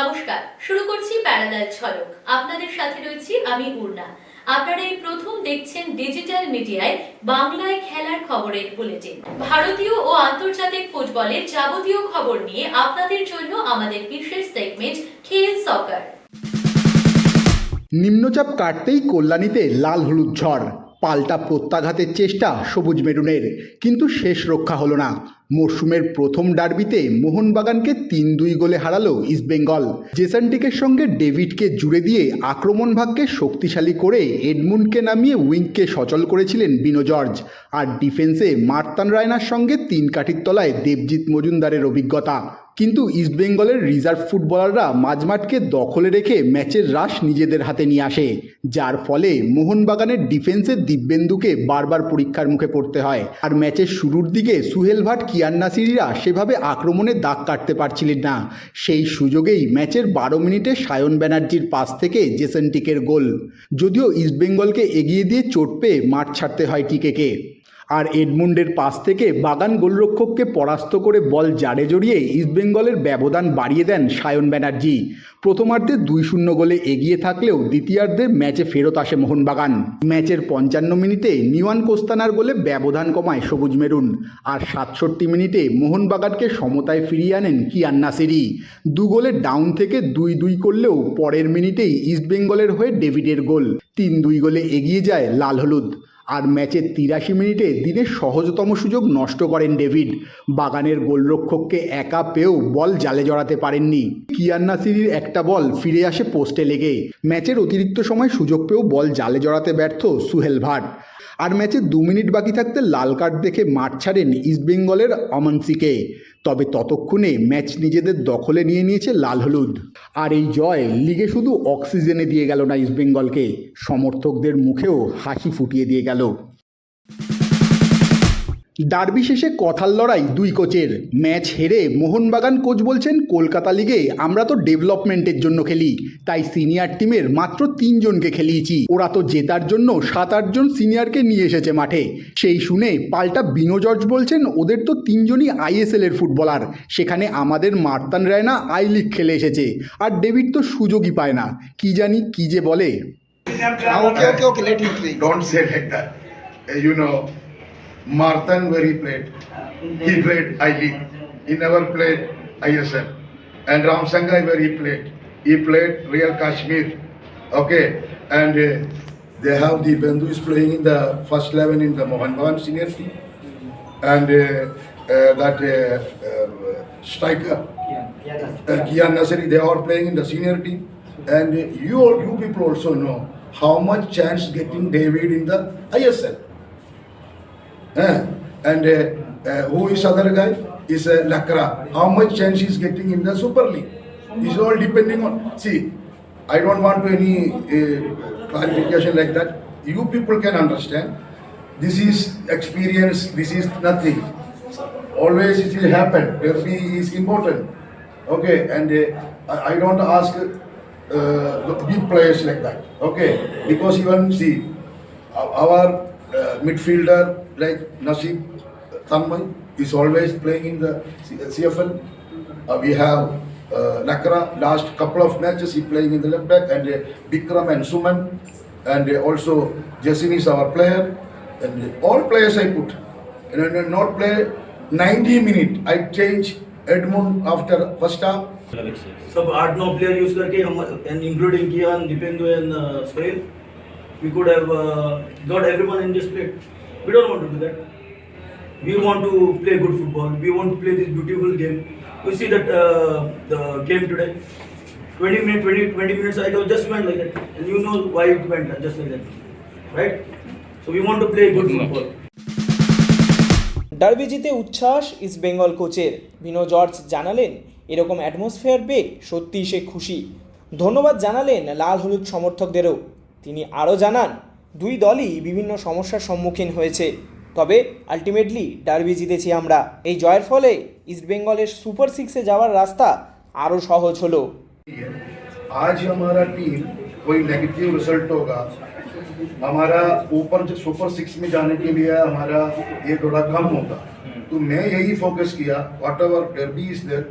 নমস্কার, শুরু করছি প্যারালাল ঝলক আপনাদের সাথে রয়েছি আমি পূর্ণা আপনারা এই প্রথম দেখছেন ডিজিটাল মিডিয়ায় বাংলায় খেলার খবরের বুলেটিন। ভারতীয় ও আন্তর্জাতিক ফুটবলের যাবতীয় খবর নিয়ে আপনাদের জন্য আমাদের বিশেষ সেগমেন্ট খেল সকার নিম্নচাপ কাটতেই কল্যাণীতে লাল হলুদ ঝড়। পাল্টা প্রত্যাঘাতের চেষ্টা সবুজ মেরুনের। কিন্তু শেষ রক্ষা হলো না। মরশুমের প্রথম ডার্বিতে মোহনবাগানকে তিন দুই গোলে হারালো ইস্টবেঙ্গল জেসান্টিকের সঙ্গে ডেভিডকে জুড়ে দিয়ে আক্রমণ ভাগকে শক্তিশালী করে এডমুন্ডকে নামিয়ে উইংকে সচল করেছিলেন বিনো জর্জ। আর ডিফেন্সে মার্তান রায়নার সঙ্গে তিন কাঠির তলায় দেবজিৎ মজুমদারের অভিজ্ঞতা। কিন্তু ইস্টবেঙ্গলের রিজার্ভ ফুটবলাররা মাঝমাঠকে দখলে রেখে ম্যাচের রাশ নিজেদের হাতে নিয়ে আসে। যার ফলে মোহনবাগানের ডিফেন্সের দিব্যেন্দুকে বারবার পরীক্ষার মুখে পড়তে হয়। আর ম্যাচের শুরুর দিকে সুহেল ভাট, কিয়ান নাসিরিরা সেভাবে আক্রমণে দাগ কাটতে পারছিলেন না। সেই সুযোগেই ম্যাচের বারো মিনিটে সায়ন ব্যানার্জির পাস থেকে জেসেন্টিকের গোল। যদিও ইস্টবেঙ্গলকে এগিয়ে দিয়ে চোট পেয়ে মাঠ ছাড়তে হয় টিকেকে। আর এডমুন্ডের পাশ থেকে বাগান গোলরক্ষককে পরাস্ত করে বল জারে জড়িয়ে ইস্টবেঙ্গলের ব্যবধান বাড়িয়ে দেন সায়ন ব্যানার্জি। প্রথমার্ধে দুই শূন্য গোলে এগিয়ে থাকলেও দ্বিতীয়ার্ধে ম্যাচে ফেরত আসে মোহনবাগান। ম্যাচের পঞ্চান্ন মিনিটে নিওয়ান কোস্তানার গোলে ব্যবধান কমায় সবুজ মেরুন। আর সাতষট্টি মিনিটে মোহনবাগানকে সমতায় ফিরিয়ে আনেন কিয়ান নাসিরি। দু গোলে ডাউন থেকে দুই দুই করলেও পরের মিনিটেই ইস্টবেঙ্গলের হয়ে ডেভিডের গোল। তিন দুই গোলে এগিয়ে যায় লাল হলুদ। আর ম্যাচের তিরাশি মিনিটে দিনের সহজতম সুযোগ নষ্ট করেন ডেভিড। বাগানের গোলরক্ষককে একা পেয়েও বল জালে জড়াতে পারেননি। কিয়ান নাসিরির একটা বল ফিরে আসে পোস্টে লেগে। ম্যাচের অতিরিক্ত সময় সুযোগ পেয়েও বল জালে জড়াতে ব্যর্থ সুহেল ভাট। আর ম্যাচে দু মিনিট বাকি থাকতে লাল কার্ড দেখে মাঠ ছাড়েন ইস্টবেঙ্গলের অমনসিকে। তবে ততক্ষণে ম্যাচ নিজেদের দখলে নিয়ে নিয়েছে লাল হলুদ। আর এই জয় লিগে শুধু অক্সিজেনে দিয়ে গেল না ইস্টবেঙ্গলকে। সমর্থকদের মুখেও হাসি ফুটিয়ে দিয়ে গেল। ডার্বি শেষে কথার লড়াই দুই কোচের। ম্যাচ হেরে মোহনবাগান কোচ বলছেন কলকাতা লিগে আমরা তো ডেভেলপমেন্টের জন্য খেলি তাই সিনিয়র টিমের মাত্র তিনজনকে খেলিয়েছি। ওরা তো জেতার জন্য সাত আটজন সিনিয়রকে নিয়ে এসেছে মাঠে। সেই শুনে পাল্টা বিনো জর্জ বলছেন ওদের তো তিনজনই আইএসএল এর ফুটবলার। সেখানে আমাদের মার্তান রায়না আই লিগ খেলে এসেছে। আর ডেভিড তো সুযোগই পায় না। কি জানি কি যে বলে। Martin where he played, he played I League. He never played ISL. And Ram Sangai where he played, he played Real Kashmir. Okay, and uh, they have the Bendu is playing in the first eleven in the Mohan Bagan senior team, and uh, uh, that uh, uh, striker uh, Kian Nasiri, they are playing in the senior team. And uh, you you people also know how much chance getting David in the ISL. Eh? And uh, uh, who is other guy? Is uh, Lakra. How much chance he's getting in the Super League? It's all depending on. See, I don't want any clarification like that. You people can understand. This is experience. This is nothing. Always it will happen. Derby is important. Okay, and I, don't ask uh, big players like that. Okay, because even see our our, uh, midfielder like Nasib Tanmay is always playing in the C- CFL. Uh, we have uh, Nakra last couple of matches he playing in the left back and uh, Bikram and Suman and uh, also Jasin is our player and uh, all players I put and uh, not play 90 minute I change Edmund after first half सब आठ नौ player use करके हम and including Kian, Dipendu and uh, Sohail, we could have uh, got everyone in this plate. We don't want to do that. We want to play good football. We want to play this beautiful game. You see that uh, the game today. 20 minutes, 20, 20 minutes ago just went like that. And you know why it went just like that. Right? So we want to play good football. Derby জিতে উচ্ছ্বাস east Bengal কোচের বিনো George জানালেন এরকম atmosphere পেয়ে সত্যিই সে খুশি ধন্যবাদ জানালেন লাল হলুদ সমর্থকদেরও তিনি আরও জানান দুই দলই বিভিন্ন সমস্যার সম্মুখীন হয়েছে তবে আলটিমেটলি ডার্বি জিতেছি আমরা এই জয়ের ফলে ইস্ট বেঙ্গলের সুপার সিক্সে যাওয়ার রাস্তা আরও সহজ হলো आज हमारा टीम कोई नेगेटिव रिजल्ट होगा हमारा ऊपर जो सुपर सिक्स में जाने के लिए हमारा ये थोड़ा कम होगा तो मैं यही फोकस किया whatever derby is there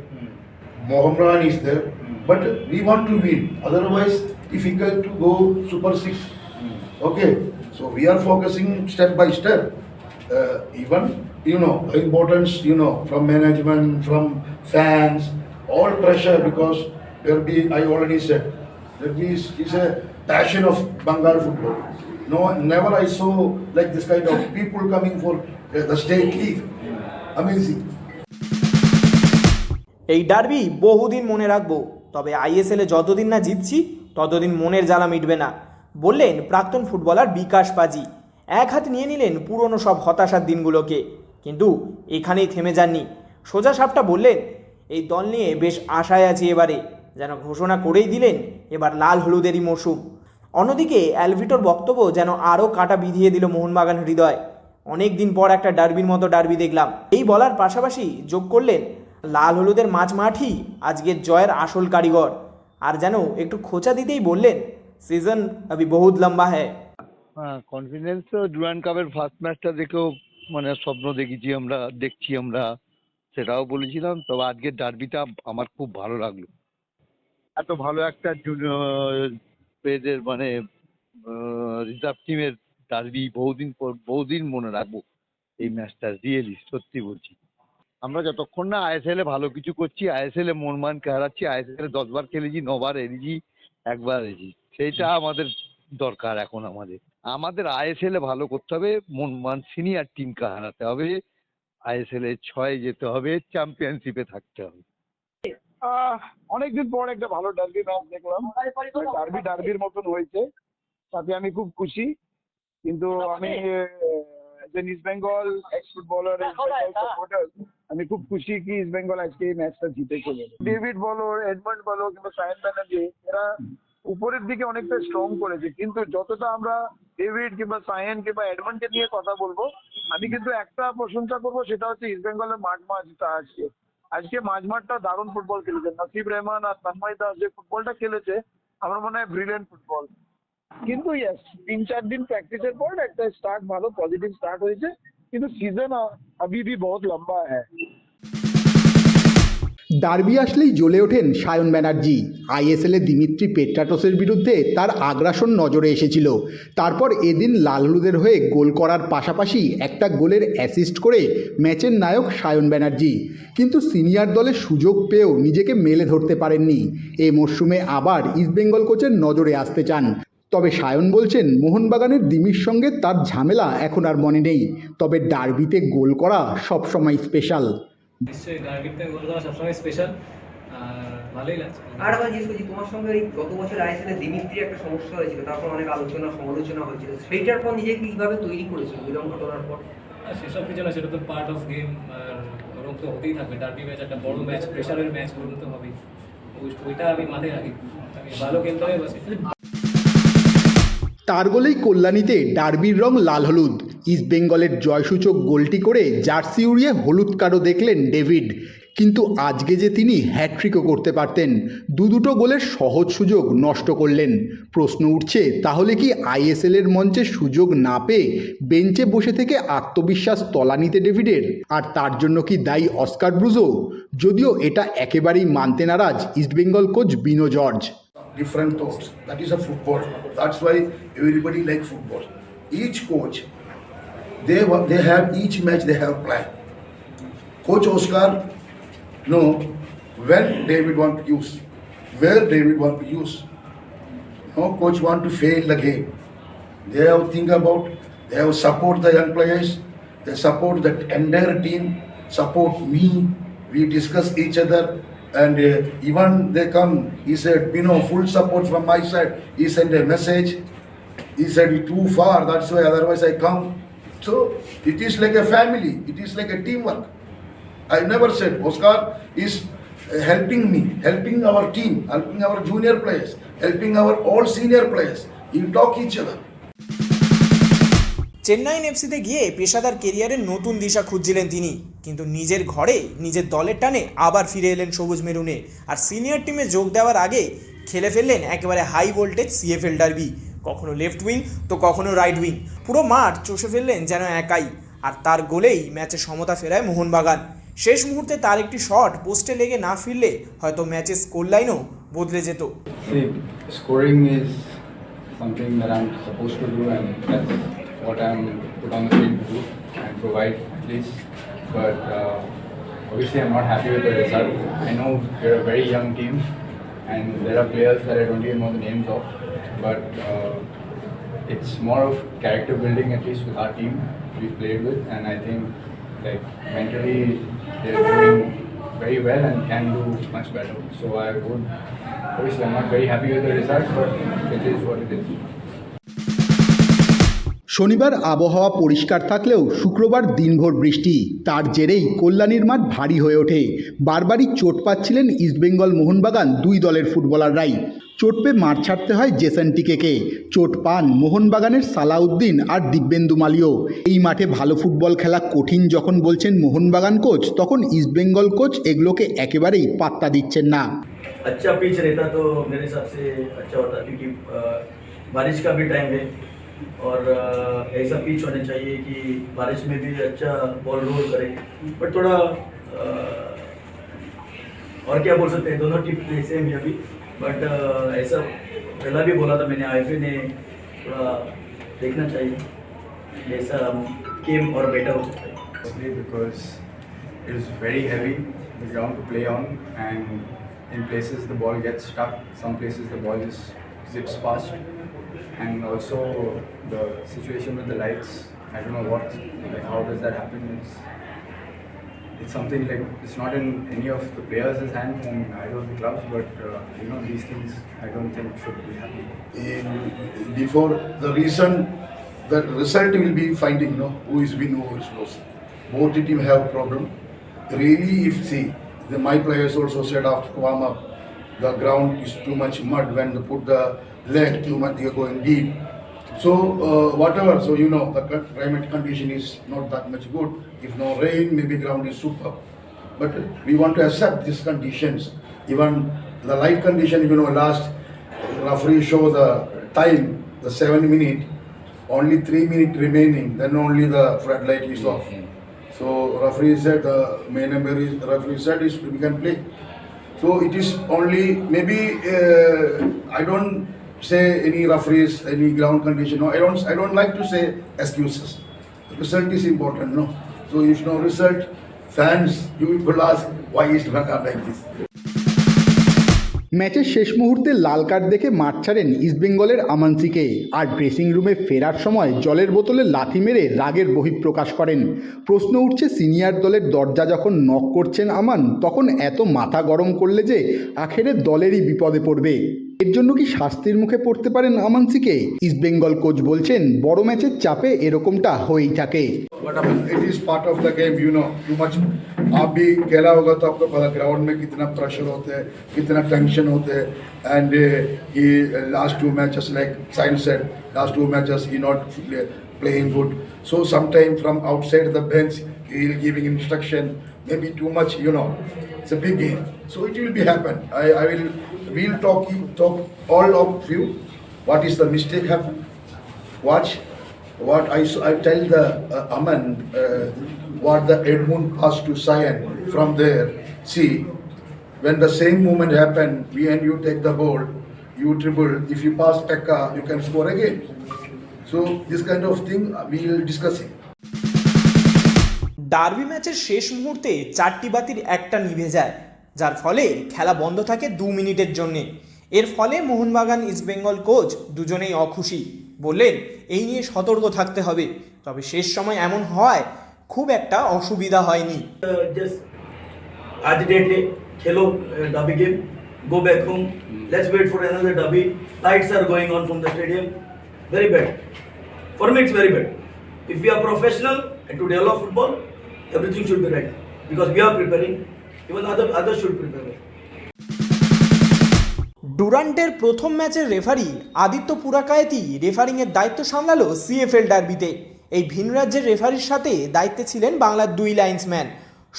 Mohammedan is there but we want to win. Otherwise, difficult to go Super Six. Okay, so we are focusing step by step. Uh, even you know importance, you know, from management, from fans, all pressure because there be I already said there be is, a passion of Bengal football. No, never I saw like this kind of people coming for uh, the state league. Amazing. এই derby বহুদিন মনে রাখব তবে আইএসএলে যতদিন না জিতছি ততদিন মনের জ্বালা মিটবে না বললেন প্রাক্তন ফুটবলার বিকাশ পাজি। এক হাত নিয়ে নিলেন পুরনো সব হতাশার দিনগুলোকে। কিন্তু এখানেই থেমে যাননি। সোজা সাপটা বললেন, এই দল নিয়ে বেশ আশায় আছি এবারে। যেন ঘোষণা করেই দিলেন এবার লাল হলুদেরই মরশুম অন্যদিকে অ্যালভিটোর বক্তব্য যেন আরও কাটা বিধিয়ে দিল মোহনবাগান হৃদয়। অনেক দিন পর একটা ডার্বির মতো ডার্বি দেখলাম। এই বলার পাশাপাশি যোগ করলেন, লাল হলুদের মাঝ মাঠই আজকের জয়ের আসল কারিগর। আর যেন একটু খোঁচা দিতেই বললেন সিজন আবি বহুত লম্বা হ্যায় হ্যাঁ কনফিডেন্স তো ডুরান্ড কাপের ফার্স্ট ম্যাচটা দেখেও মানে স্বপ্ন দেখেছি আমরা দেখছি আমরা সেটাও বলেছিলাম তবে আজকের ডার্বিটা আমার খুব ভালো লাগল এত ভালো একটা পেজের মানে রিজার্ভ টিমের ডার্বি বহুদিন পর বহুদিন মনে রাখব এই ম্যাচটা রিয়েলি সত্যি বলছি। আমরা যতক্ষণ না আইএসএল এ ভালো কিছু করছি আইএসএল এ মন মানকে হারাচ্ছি আইএসএল এ দশবার খেলেছি নবার হেরেছি একবার হেরেছি। সেইটা আমাদের দরকার এখন আমাদের। আমাদের আইএসএল এ ভালো করতে হবে মন মান সিনিয়র টিমকে হারাতে হবে আইএসএল এ ছয়ে যেতে হবে চ্যাম্পিয়নশিপে থাকতে হবে। আহ, অনেকদিন পর একটা ভালো ডার্বি ম্যাচ দেখলাম। ডার্বি ডার্বির মতন হয়েছে তাতে আমি খুব খুশি। কিন্তু আমি যে East Bengal ex footballer supporter আমি খুব খুশি কি ইস্ট বেঙ্গল আজকে এই ম্যাচটা জিতে চলে ডেভিড বলো এডমন্ড বলো কিংবা সায়ন ব্যানার্জি এরা উপরের দিকে অনেকটা স্ট্রং করেছে কিন্তু যতটা আমরা ডেভিড কিংবা সায়েন কিংবা এডমন্ডকে নিয়ে কথা বলবো আমি কিন্তু একটা প্রশংসা করবো সেটা হচ্ছে ইস্ট বেঙ্গলের মাঠ মাঝটা আজকে আজকে মাঝমাঠটা দারুণ ফুটবল খেলেছে নাসিব রহমান আর তন্ময় দাস যে ফুটবলটা খেলেছে আমার মনে হয় ব্রিলিয়েন্ট ফুটবল কিন্তু ইয়েস তিন চার দিন প্র্যাকটিসের পর একটা স্টার্ট ভালো পজিটিভ স্টার্ট হয়েছে কিন্তু সিজন अभी भी बहुत लंबा है ডার্বি আসলেই জ্বলে ওঠেন সায়ন ব্যানার্জি। আইএসএলে দিমিত্রি পেট্রাটোসের বিরুদ্ধে তার আগ্রাসন নজরে এসেছিল। তারপর এদিন লাল হলুদের হয়ে গোল করার পাশাপাশি একটা গোলের অ্যাসিস্ট করে ম্যাচের নায়ক সায়ন ব্যানার্জি। কিন্তু সিনিয়র দলের সুযোগ পেয়েও নিজেকে মেলে ধরতে পারেননি। এ মরশুমে আবার ইস্টবেঙ্গল কোচের নজরে আসতে চান। তবে সায়ন বলছেন, মোহনবাগানের দিমির সঙ্গে তার ঝামেলা এখন আর মনে নেই। তবে ডার্বিতে গোল করা সবসময় স্পেশাল। নিশ্চয়ই গোল করা সবসময় স্পেশাল আর ভালোই লাগছে। আর জিজ্ঞেস করছি তোমার সঙ্গে এই গত বছর আইএসএল একটা সমস্যা হয়েছিল তারপর অনেক আলোচনা সমালোচনা হয়েছিল সেইটার পর নিজেকে কীভাবে তৈরি করেছিল ঘটনার পর? আর সেসব কিছু না সেটা তো পার্ট অফ গেম আর ওরকম তো হতেই থাকবে ডার্বি ম্যাচ একটা বড় ম্যাচ প্রেশারের ম্যাচ ওরকম তো হবেই ওই- ওইটা আমি মাথায় রাখি। আমি ভালো খেলতে হবে বসে। তার গোলেই কল্যাণীতে ডার্বির রং লাল হলুদ। ইস্টবেঙ্গলের জয়সূচক গোলটি করে জার্সি উড়িয়ে হলুদ কার্ডও দেখলেন ডেভিড কিন্তু আজকে যে তিনি হ্যাট্রিকও করতে পারতেন দু দুটো গোলের সহজ সুযোগ নষ্ট করলেন প্রশ্ন উঠছে তাহলে কি আইএসএল এর মঞ্চে সুযোগ না পেয়ে বেঞ্চে বসে থেকে আত্মবিশ্বাস তলানিতে ডেভিডের আর তার জন্য কি দায়ী অস্কার ব্রুজো যদিও এটা একেবারেই মানতে নারাজ East Bengal coach Bino George different thoughts. That is a football. That's why everybody like football. Each coach, they they have each match they have plan. Coach Oscar know when David want to use, where David want to use. No coach want to fail the game. They have think about. They have support the young players. They support the entire team. Support me. We discuss each other. And uh, even they come, he said, you know, full support from my side. He sent a message. He said, too far, that's why otherwise I come. So it is like a family, it is like a teamwork. I never said Oscar is uh, helping me, helping our team, helping our junior players, helping our all senior players. You talk each other. Chennaiyin এফসিতে গিয়ে পেশাদার কেরিয়ারের নতুন দিশা খুঁজছিলেন তিনি কিন্তু নিজের ঘরে নিজের দলের টানে আবার ফিরে এলেন সবুজ মেরুনে আর সিনিয়র টিমে যোগ দেওয়ার আগে খেলে ফেললেন একেবারে হাই ভোল্টেজ সিএফএল ডার্বি কখনো লেফট উইং তো কখনো রাইট উইং পুরো মাঠ চষে ফেললেন যেন একাই আর তার গোলেই ম্যাচে সমতা ফেরায় মোহনবাগান শেষ মুহূর্তে তার একটি শট পোস্টে লেগে না ফিরলে হয়তো ম্যাচের স্কোর লাইনও বদলে যেত. But uh, obviously, I'm not happy with the result. I know we're a very young team, and there are players that I don't even know the names of. But uh, it's more of character building, at least with our team we've played with, and I think like mentally they're doing very well and can do much better. So I would obviously I'm not very happy with the result, but it is what it is. শনিবার আবহাওয়া পরিষ্কার থাকলেও শুক্রবার দিনভর বৃষ্টি তার জেরেই কল্যাণীর মাঠ ভারী হয়ে ওঠে বারবারই চোট পাচ্ছিলেন ইস্টবেঙ্গল মোহনবাগান দুই দলের ফুটবলাররাই চোট পেয়ে মাঠ ছাড়তে হয় জেসন টিকেকে চোট পান মোহনবাগানের সালাউদ্দিন আর দিব্যেন্দু মালিও এই মাঠে ভালো ফুটবল খেলা কঠিন যখন বলছেন মোহনবাগান কোচ তখন ইস্টবেঙ্গল কোচ এগুলোকে একেবারেই পাত্তা দিচ্ছেন না अच्छा पिच रहता तो मेरे हिसाब से अच्छा होता क्योंकि अ, बारिश का भी टाइम है और ऐसा पिच होने चाहिए कि बारिश में भी अच्छा बॉल रोल करे। बट थोड़ा और क्या बोल सकते हैं, दोनों टीम सेम है अभी। बट ऐसा पहला भी बोला था मैंने आई पी ने थोड़ा देखना चाहिए ऐसा गेम और बेटर हो सकता है। Because it is very heavy ground to play on and in places the ball gets stuck some places the fast and also the situation with the lights. I don't know what, like, how does that happen? It's, it's something like it's not in any of the players' hands and either of the clubs, but uh, you know these things I don't think should be happening. in before the reason the result will be finding no who is win who is lost both the team have problem really if see the my players also said after warm up the ground is too much mud when they put the leg much they are going deep. So uh, whatever so you know the climate condition is not that much good. If no rain maybe ground is super but we want to accept these conditions. Even the light condition you know last referee show the time, the seven minute, only three minute remaining, then only the floodlight is off. So referee said, the main number is, referee said is we can play. So it is only, maybe, uh, I don't say any referees, any ground condition, no, I don't, I don't like to say excuses. Result is important, no. So if no result, fans, you will ask, why is Dhaka like this? ম্যাচের শেষ মুহূর্তে লাল card দেখে মাঠ ছাড়েন ইস্টবেঙ্গলের আমানসিকে আর dressing রুমে ফেরার সময় জলের বোতলে লাথি মেরে রাগের বহিঃপ্রকাশ করেন প্রশ্ন উঠছে সিনিয়র দলের দরজা যখন নক করছেন আমান তখন এত মাথা গরম করলে যে আখেরে দলেরই বিপদে পড়বে এর জন্য কি শাস্তির মুখে পড়তে পারেন আমানসিকে ইস্টবেঙ্গল কোচ বলছেন বড় ম্যাচের চাপে এরকমটা হয়েই থাকে it is part of the game you know too much आप भी खेला होगा तो आपको पता ग्राउंड में कितना प्रेशर होता है कितना टेंशन होता है and he last two matches like science said last two matches he not playing good so sometime from outside the bench he will giving instruction maybe too much you know it's a big game so it will be happen i, I will we'll talk talk all of you what is the mistake happen watch what I, I tell the uh, Aman uh, what the Edmund passed to Sion from there. See, when the same moment happened, we and you take the ball, you dribble. If you pass Eka, you can score again. So this kind of thing uh, we will discuss it. Derby ম্যাচের শেষ মুহূর্তে চারটি বাতির একটা নিভে যায় যার ফলে খেলা বন্ধ থাকে দু মিনিটের জন্যে। এর ফলে মোহনবাগান ইস্টবেঙ্গল কোচ দুজনেই অখুশি। বললেন এই নিয়ে সতর্ক থাকতে হবে। তবে শেষ সময় এমন হয় খুব একটা অসুবিধা হয়নি। খেলো derby game go back home let's wait for another derby lights are going on from the stadium very bad for me it's very bad if you are professional and to develop football, everything should be right. Because we are preparing. even other, others should prepare. ডুরান্টের প্রথম ম্যাচের referee Aditya পুরাকায়েতি রেফারিংয়ের দায়িত্ব সামলালো CFL ডার্বিতে। এই ভিন রাজ্যের রেফারির সাথে দায়িত্বে ছিলেন বাংলার দুই লাইন্সম্যান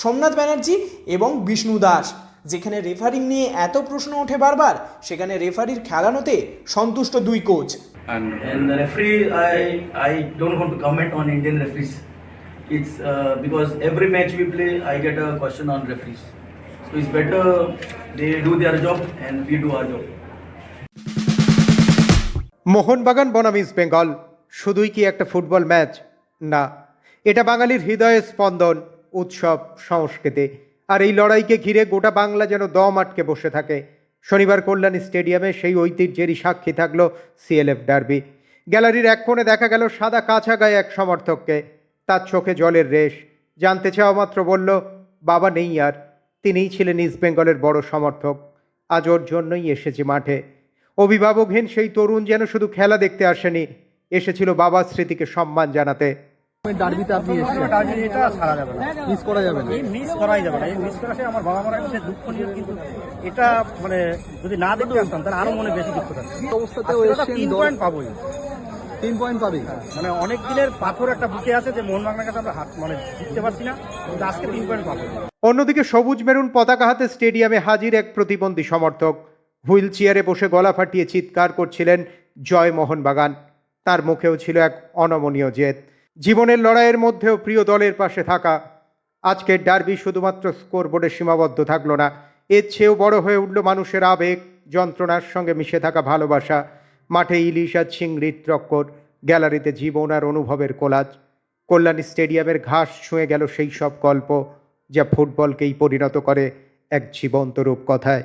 সোমনাথ ব্যানার্জি এবং বিষ্ণু দাস। যেখানে রেফারিং নিয়ে এত প্রশ্ন ওঠে বারবার সেখানে রেফারির খেলানোতে সন্তুষ্ট দুই coach And, uh, and the referee, I, I don't want to comment on Indian So, it's better they do their job and we do our job. Mohun Bagan বনাম ইস্ট বেঙ্গল। শুধুই কি একটা ফুটবল ম্যাচ? না। এটা বাঙালির হৃদয়ের স্পন্দন, উৎসব, সংস্কৃতি। আর এই লড়াইকে ঘিরে গোটা বাংলা যেন দম আটকে বসে থাকে। শনিবার কল্যাণী স্টেডিয়ামে সেই ঐতিহ্যেরই সাক্ষী থাকল সিএলএফ ডার্বি। গ্যালারির এক কোণে দেখা গেল সাদা কাছা গায়ে এক সমর্থককে। তার চোখে জলের রেশ। জানতে চাওয়া মাত্র বলল, বাবা নেই আর। তিনিই ছিলেন ইস্ট বেঙ্গলের বড় সমর্থক। আজ ওর জন্যই এসেছি মাঠে। অভিভাবকহীন সেই তরুণ যেন শুধু খেলা দেখতে আসেনি এসেছিল বাবার স্মৃতিকে সম্মান জানাতে। মিস করাই যাবে না। এই মিস করা আমার বাবা মারা সে দুঃখ নিয়ে কিন্তু এটা মানে যদি না দেখতে আসতাম তাহলে আরও মনে বেশি দুঃখ থাকতো। অবস্থাতে তিন পয়েন্ট পাবোই। তিন পয়েন্ট পাবি। মানে অনেক দিনের পাথর একটা বুকে আছে যে মোহনবাগানের কাছে আমরা হাত মানে জিততে পারছি না। কিন্তু আজকে তিন পয়েন্ট পাবো। অন্যদিকে সবুজ মেরুন পতাকা হাতে স্টেডিয়ামে হাজির এক প্রতিবন্ধী সমর্থক। হুইল চেয়ারে বসে গলা ফাটিয়ে চিৎকার করছিলেন জয় মোহনবাগান তার মুখেও ছিল এক অনমনীয় জেদ। জীবনের লড়াইয়ের মধ্যেও প্রিয় দলের পাশে থাকা। আজকের ডার্বি শুধুমাত্র স্কোরবোর্ডে সীমাবদ্ধ থাকল না। এর চেয়েও বড় হয়ে উঠল মানুষের আবেগ যন্ত্রণার সঙ্গে মিশে থাকা ভালোবাসা। মাঠে ইলিশ আর চিংড়ির গ্যালারিতে জীবন আর অনুভবের কোলাজ। কল্যাণী স্টেডিয়ামের ঘাস ছুঁয়ে গেল সেই সব গল্প যা ফুটবলকেই পরিণত করে এক জীবন্ত রূপকথায়।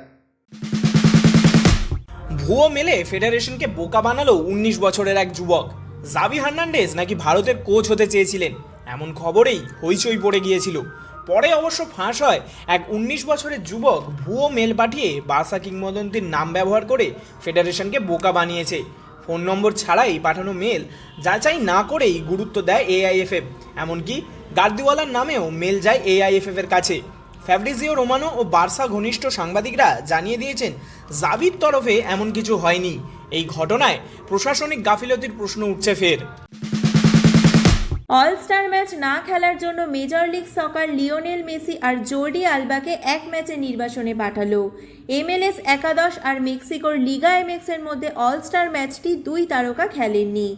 ভুয়ো মেলে ফেডারেশনকে বোকা বানালো উনিশ বছরের এক যুবক। জাভি হার্নান্ডেজ নাকি ভারতের কোচ হতে চেয়েছিলেন? এমন খবরেই হইচই পড়ে গিয়েছিল। পরে অবশ্য ফাঁস হয়। এক উনিশ বছরের যুবক ভুয়ো মেল পাঠিয়ে বার্সা কিংবদন্তির নাম ব্যবহার করে ফেডারেশনকে বোকা বানিয়েছে। ফোন নম্বর ছাড়াই পাঠানো মেল যাচাই না করেই গুরুত্ব দেয় এআইএফএফ। এমনকি গার্দিওয়ালার নামেও মেল যায় এআইএফএফ এর কাছে। ফ্যাব্রিজিও রোমানো ও বার্সা ঘনিষ্ঠ সাংবাদিকরা জানিয়ে দিয়েছেন জাভির তরফে এমন কিছু হয়নি। এই ঘটনায় প্রশাসনিক গাফিলতির প্রশ্ন উঠছে ফের। অল স্টার ম্যাচ না খেলার জন্য major league soccer Lionel Messi আর জোর্ডি আলবাকে এক ম্যাচে নির্বাসনে পাঠালো। এমএলএস একাদশ আর মেক্সিকোর লিগা এমএক্স এর মধ্যে অল স্টার ম্যাচটি দুই তারকা খেলেননি।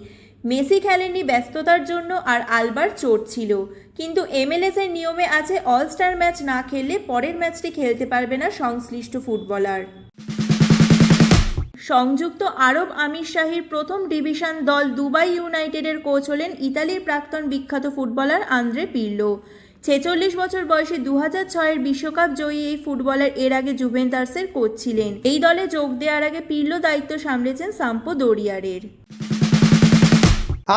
মেসি খেলেননি ব্যস্ততার জন্য আর আলবার চোট ছিল। কিন্তু এমএলএস এর নিয়মে আছে অল স্টার ম্যাচ না খেললে পরের ম্যাচটি খেলতে পারবে না সংশ্লিষ্ট ফুটবলার। সংযুক্ত আরব আমির শাহীর প্রথম ডিভিশন দল দুবাই ইউনাইটেডের কোচ হলেন ইতালির প্রাক্তন বিখ্যাত ফুটবলার আন্দ্রে পির্লো। ছেচল্লিশ বছর বয়সে দু হাজার ছয়ের বিশ্বকাপ জয়ী এই ফুটবলার এর আগে জুভেন্টার্সের কোচ ছিলেন। এই দলে যোগ দেওয়ার আগে পির্লো দায়িত্ব সামলেছেন সাম্পো দরিয়ারের।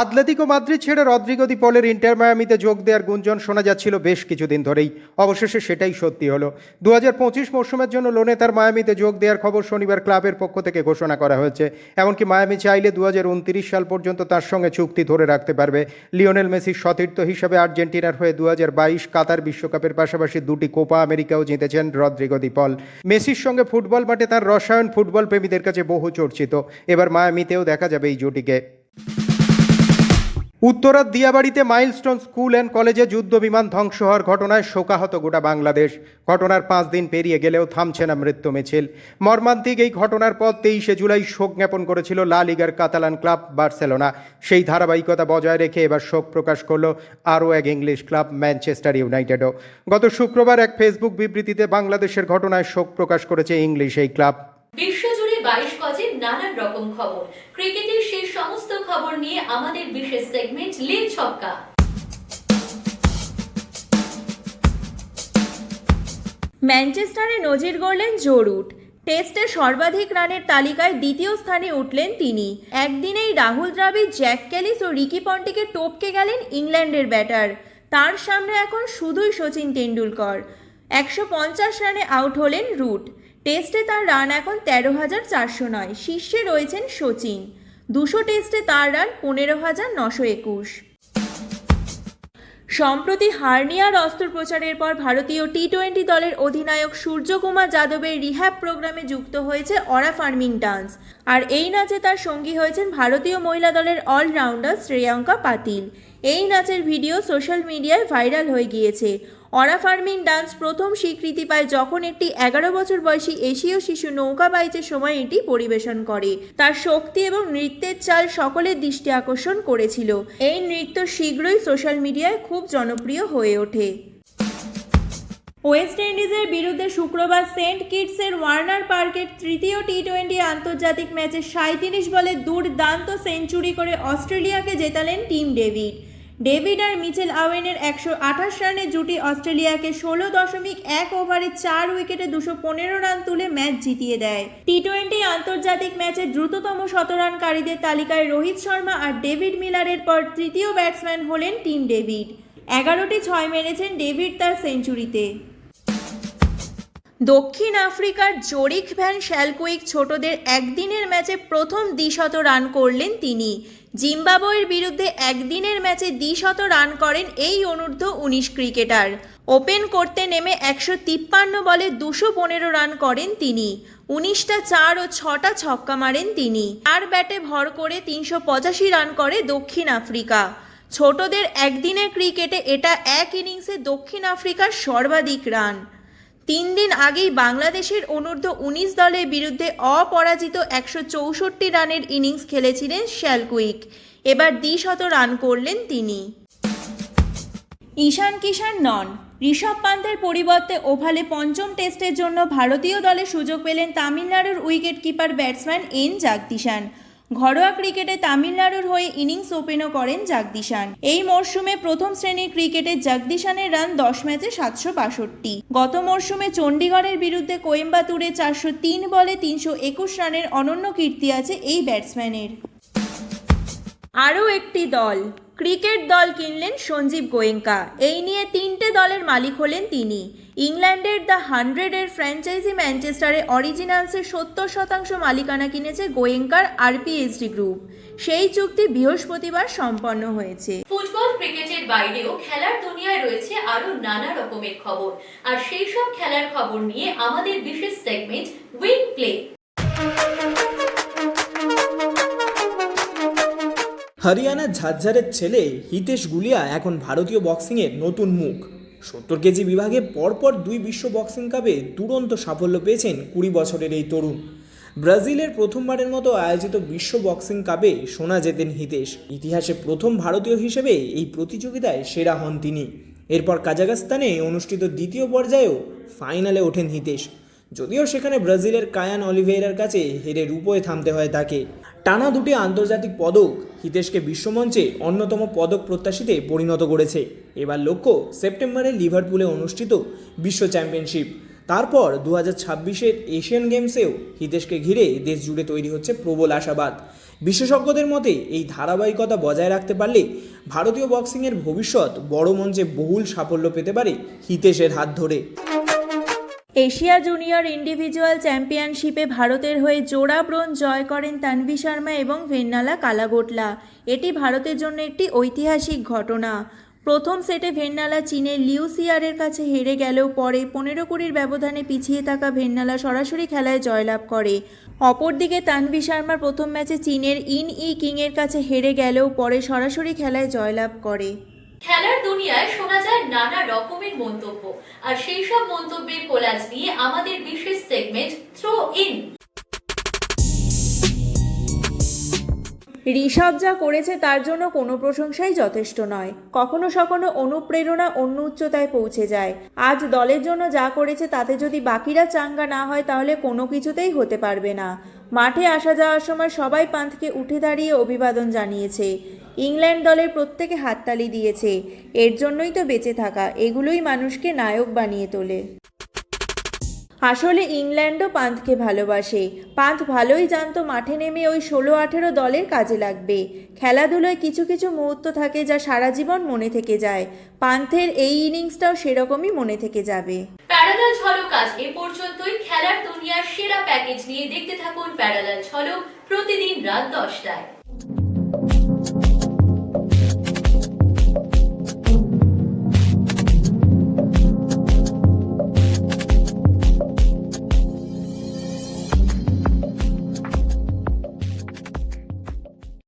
আতলেতিকো মাদ্রিদ ছেড়ে রদ্রিগো দি পলের ইন্টার মায়ামিতে যোগ দেওয়ার গুঞ্জন শোনা যাচ্ছিল বেশ কিছুদিন ধরেই। অবশেষে সেটাই সত্যি হলো। দু মরশুমের জন্য লোনে তার মায়ামিতে যোগ দেওয়ার খবর শনিবার ক্লাবের পক্ষ থেকে ঘোষণা করা হয়েছে। এমনকি মায়ামি চাইলে দু হাজার উনত্রিশ সাল পর্যন্ত তার সঙ্গে চুক্তি ধরে রাখতে পারবে। লিওনেল মেসির সতীর্থ হিসাবে আর্জেন্টিনার হয়ে দু হাজার বাইশ কাতার বিশ্বকাপের পাশাপাশি দুটি কোপা আমেরিকাও জিতেছেন রদ্রিগো দি পল। মেসির সঙ্গে ফুটবল মাঠে তার রসায়ন ফুটবল প্রেমীদের কাছে বহু চর্চিত। এবার মায়ামিতেও দেখা যাবে এই জুটিকে। উত্তরার দিয়াবাড়িতে মাইলস্টোন স্কুল অ্যান্ড কলেজে যুদ্ধ বিমান ধ্বংস হওয়ার ঘটনায় শোকাহত গোটা বাংলাদেশ। ঘটনার পাঁচ দিন পেরিয়ে গেলেও থামছে না মৃত্যু মিছিল। মর্মান্তিক এই ঘটনার পর তেইশে জুলাই শোক জ্ঞাপন করেছিল লা লিগার কাতালান ক্লাব বার্সেলোনা। সেই ধারাবাহিকতা বজায় রেখে এবার শোক প্রকাশ করল আরও এক ইংলিশ ক্লাব, ম্যানচেস্টার ইউনাইটেডও। গত শুক্রবার এক ফেসবুক বিবৃতিতে বাংলাদেশের ঘটনায় শোক প্রকাশ করেছে ইংলিশ এই ক্লাব। বাইশ গজে নানান রকম খবর। ক্রিকেটের সেই সমস্ত খবর নিয়ে আমাদের বিশেষ সেগমেন্ট লিল ছক্কা। ম্যানচেস্টারে নজির গড়লেন জোরুট টেস্টে সর্বাধিক রানের তালিকায় দ্বিতীয় স্থানে উঠলেন তিনি। একদিনেই রাহুল দ্রাবিড়, জ্যাক ক্যালিস ও রিকি পন্টিকে টপকে গেলেন ইংল্যান্ডের ব্যাটার। তার সামনে এখন শুধুই সচিন টেন্ডুলকর একশো পঞ্চাশ রানে আউট হলেন রুট। টেস্টে তার রান এখন তেরো হাজার চারশো নয়। শীর্ষে রয়েছেন সচিন দুশো টেস্টে তার রান পনেরো হাজার নশো একুশ। সম্প্রতি হার্নিয়ার অস্ত্রোপচারের পর ভারতীয় টি টোয়েন্টি দলের অধিনায়ক সূর্যকুমার যাদবের রিহ্যাব প্রোগ্রামে যুক্ত হয়েছে অরা ফার্মিং ডান্স। আর এই নাচে তার সঙ্গী হয়েছেন ভারতীয় মহিলা দলের অলরাউন্ডার শ্রেয়াঙ্কা পাতিল। এই নাচের ভিডিও সোশ্যাল মিডিয়ায় ভাইরাল হয়ে গিয়েছে। অরা ফার্মিং ডান্স প্রথম স্বীকৃতি পায় যখন একটি এগারো বছর বয়সী এশীয় শিশু নৌকা বাইচের সময় এটি পরিবেশন করে। তার শক্তি এবং নৃত্যের চাল সকলের দৃষ্টি আকর্ষণ করেছিল। এই নৃত্য শীঘ্রই সোশ্যাল মিডিয়ায় খুব জনপ্রিয় হয়ে ওঠে। ওয়েস্ট ইন্ডিজের বিরুদ্ধে শুক্রবার সেন্ট কিটসের ওয়ার্নার পার্কের তৃতীয় টি টোয়েন্টি আন্তর্জাতিক ম্যাচে সাঁত্রিশ বলে দুর্দান্ত সেঞ্চুরি করে অস্ট্রেলিয়াকে জেতালেন টিম ডেভিড। ডেভিড আর মিচেল আওয়েনের একশো আঠাশ রানের জুটি অস্ট্রেলিয়াকে ষোলো দশমিক এক ওভারে চার উইকেটে দুশো পনেরো রান তুলে ম্যাচ জিতিয়ে দেয়। টি টোয়েন্টি আন্তর্জাতিক ম্যাচে দ্রুততম শতরানকারীদের তালিকায় রোহিত শর্মা আর ডেভিড মিলারের পর তৃতীয় ব্যাটসম্যান হলেন টিম ডেভিড। এগারোটি ছয় মেরেছেন ডেভিড তার সেঞ্চুরিতে। দক্ষিণ আফ্রিকার জরিক ভ্যান শ্যালকুইক ছোটদের একদিনের ম্যাচে প্রথম দ্বিশত রান করলেন তিনি। জিম্বাবুয়ের বিরুদ্ধে একদিনের ম্যাচে দ্বিশত রান করেন এই অনূর্ধ্ব উনিশ ক্রিকেটার। ওপেন করতে নেমে একশো তিপ্পান্ন বলে দুশো পনেরো রান করেন তিনি। উনিশটা চার ও ছটা ছক্কা মারেন তিনি। আর ব্যাটে ভর করে তিনশো পঁচাশি রান করে দক্ষিণ আফ্রিকা। ছোটদের একদিনের ক্রিকেটে এটা এক ইনিংসে দক্ষিণ আফ্রিকার সর্বাধিক রান। তিন দিন আগেই বাংলাদেশের অনূর্ধ্ব উনিশ দলের বিরুদ্ধে অপরাজিত একশো চৌষট্টি রানের ইনিংস খেলেছিলেন শ্যালকুইক। এবার দ্বিশত রান করলেন তিনি। ঈশান কিষান নন। ঋষভ পান্তের পরিবর্তে ওভালে পঞ্চম টেস্টের জন্য ভারতীয় দলে সুযোগ পেলেন তামিলনাড়ুর wicket keeper batsman N Jagadeesan. ঘরোয়া ক্রিকেটে তামিলনাড়ুর হয়ে ইনিংস ওপেনও করেন জাগদিশান। এই মরশুমে প্রথম শ্রেণির ক্রিকেটে জাগদিশানের রান দশ ম্যাচে সাতশো বাষট্টি। গত মরশুমে চণ্ডীগড়ের বিরুদ্ধে কোয়েম্বাতুরে চারশো তিন বলে তিনশো একুশ রানের অনন্য কীর্তি আছে এই ব্যাটসম্যানের। আরও একটি দল। ক্রিকেট দল কিনলেন সঞ্জীব গোয়েঙ্কা। এই নিয়ে তিনটে দলের মালিক হলেন তিনি। ইংল্যান্ডের দ্য হান্ড্রেডের ফ্র্যাঞ্চাইজি ম্যানচেস্টারে অরিজিনালসের সত্তর শতাংশ মালিকানা কিনেছে গোয়েঙ্কার আরপিএসডি গ্রুপ। সেই চুক্তি বৃহস্পতিবার সম্পন্ন হয়েছে। ফুটবল ক্রিকেটের বাইরেও খেলার দুনিয়ায় রয়েছে আরও নানা রকমের খবর। আর সেই সব খেলার খবর নিয়ে আমাদের বিশেষ সেগমেন্ট উইং প্লে হরিয়ানার ঝাঝঝারের ছেলে হিতেশ গুলিয়া এখন ভারতীয় বক্সিংয়ের নতুন মুখ। সত্তর কেজি বিভাগে পরপর দুই বিশ্ব বক্সিং কাপে দুরন্ত সাফল্য পেয়েছেন কুড়ি বছরের এই তরুণ। ব্রাজিলের প্রথমবারের মতো আয়োজিত বিশ্ব বক্সিং কাপে সোনা জেতেন হিতেশ। ইতিহাসে প্রথম ভারতীয় হিসেবে এই প্রতিযোগিতায় সেরা হন তিনি। এরপর কাজাখস্তানে অনুষ্ঠিত দ্বিতীয় পর্যায়েও ফাইনালে ওঠেন হিতেশ। যদিও সেখানে ব্রাজিলের কায়ান অলিভেরার কাছে হেরে রূপয়ে থামতে হয় তাকে। টানা দুটি আন্তর্জাতিক পদক হিতেশকে বিশ্বমঞ্চে অন্যতম পদক প্রত্যাশীতে পরিণত করেছে। এবার লক্ষ্য সেপ্টেম্বরে লিভারপুলে অনুষ্ঠিত বিশ্ব চ্যাম্পিয়নশিপ। তারপর দু হাজার ছাব্বিশের এশিয়ান গেমসেও হিতেশকে ঘিরে দেশ জুড়ে তৈরি হচ্ছে প্রবল আশাবাদ। বিশেষজ্ঞদের মতে, এই ধারাবাহিকতা বজায় রাখতে পারলে ভারতীয় বক্সিংয়ের ভবিষ্যৎ বড় মঞ্চে বহুল সাফল্য পেতে পারে হিতেশের হাত ধরে। এশিয়া জুনিয়র ইন্ডিভিজুয়াল চ্যাম্পিয়নশিপে ভারতের হয়ে জোড়া ব্রোঞ্জ জয় করেন তানভি শর্মা এবং ভেন্নালা কালাগোটলা। এটি ভারতের জন্য একটি ঐতিহাসিক ঘটনা। প্রথম সেটে ভেন্নালা চীনের লিউসিয়ারের কাছে হেরে গেলেও পরে পনেরো কুড়ির ব্যবধানে পিছিয়ে থাকা ভেন্নালা সরাসরি খেলায় জয়লাভ করে। অপরদিকে তানভি শর্মার প্রথম ম্যাচে চীনের ইন ই কিংয়ের কাছে হেরে গেলেও পরে সরাসরি খেলায় জয়লাভ করে। খেলার দুনিয়ায় শোনা যায় নানা রকমের মন্তব্য। আর সেই সব মন্তব্যের কোলাজ নিয়ে আমাদের বিশেষ সেগমেন্ট থ্রো ইন ঋষভ যা করেছে তার জন্য কোনো প্রশংসাই যথেষ্ট নয়। কখনো সখনো অনুপ্রেরণা অন্য উচ্চতায় পৌঁছে যায়। আজ দলের জন্য যা করেছে তাতে যদি বাকিরা চাঙ্গা না হয় তাহলে কোনো কিছুতেই হতে পারবে না। মাঠে আসা যাওয়ার সময় সবাই পান্থকে উঠে দাঁড়িয়ে অভিবাদন জানিয়েছে। ইংল্যান্ড দলের প্রত্যেকে হাততালি দিয়েছে। এর জন্যই তো বেঁচে থাকা, এগুলোই মানুষকে নায়ক বানিয়ে তোলে। আসলে ইংল্যান্ডও পান্থকে ভালোবাসে। পান্থ ভালোই জানতো মাঠে নেমে ওই ষোলো আঠেরো দলের কাজে লাগবে। খেলাধুলোয় কিছু কিছু মুহূর্ত থাকে যা সারা জীবন মনে থেকে যায়। পান্থের এই ইনিংসটাও সেরকমই মনে থেকে যাবে। প্যারালাল ঝলক আজ এ পর্যন্তই। খেলার দুনিয়ার সেরা প্যাকেজ নিয়ে দেখতে থাকুন প্যারালাল ঝলক প্রতিদিন রাত দশটায়।